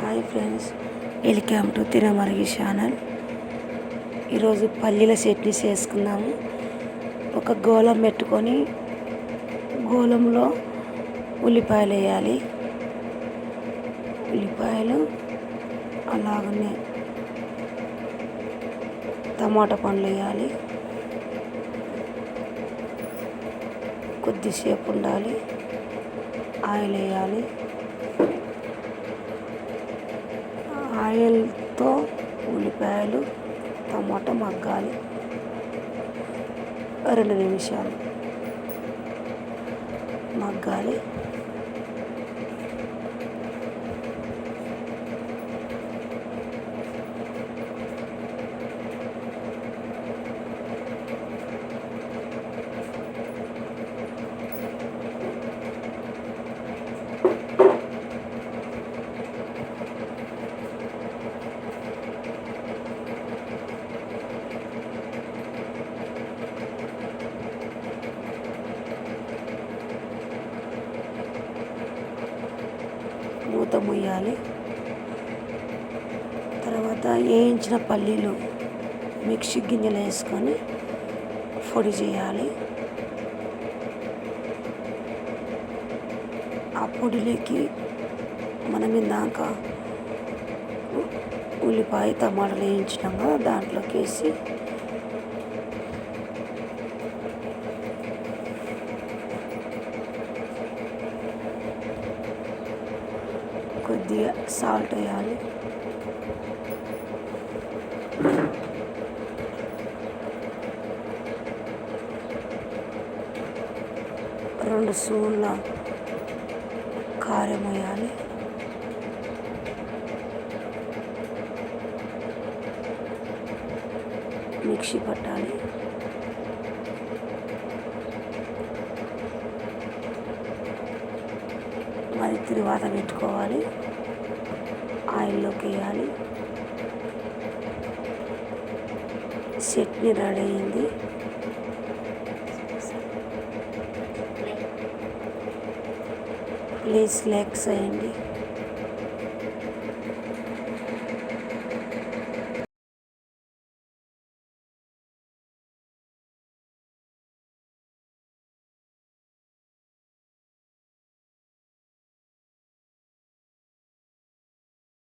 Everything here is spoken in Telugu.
Hi friends welcome to Tinamarigi channel ఈరోజు పల్లీల చట్నీ చేసుకుందాము. ఒక గోళం పెట్టుకొని గోళంలో ఉల్లిపాయలు వేయాలి. ఉల్లిపాయలు అలాగనే టమాటా పండ్లు వేయాలి. కొద్దిసేపు ఉండాలి. ఆయిల్ వేయాలి. ఆయిల్తో ఉల్లిపాయలు టమాటా మగ్గాలి. రెండు నిమిషాలు మగ్గాలి. మూత ముయ్యాలి తర్వాత వేయించిన పల్లీలు మిక్సీ గిన్నెలు వేసుకొని పొడి చేయాలి. ఆ పొడిలోకి మనం ఇందాక ఉల్లిపాయ టమాటాలు వేయించినాక దాంట్లోకి వేసి కొద్దిగా సాల్ట్ వేయాలి. రెండు సూన్ల కారం వేయాలి. మిక్సీ పట్టాలి. అది తిరువాత పెట్టుకోవాలి. ఆయిల్లోకి వేయాలి. చట్నీ రెడీ అయింది. ప్లీజ్ లైక్ చేయండి.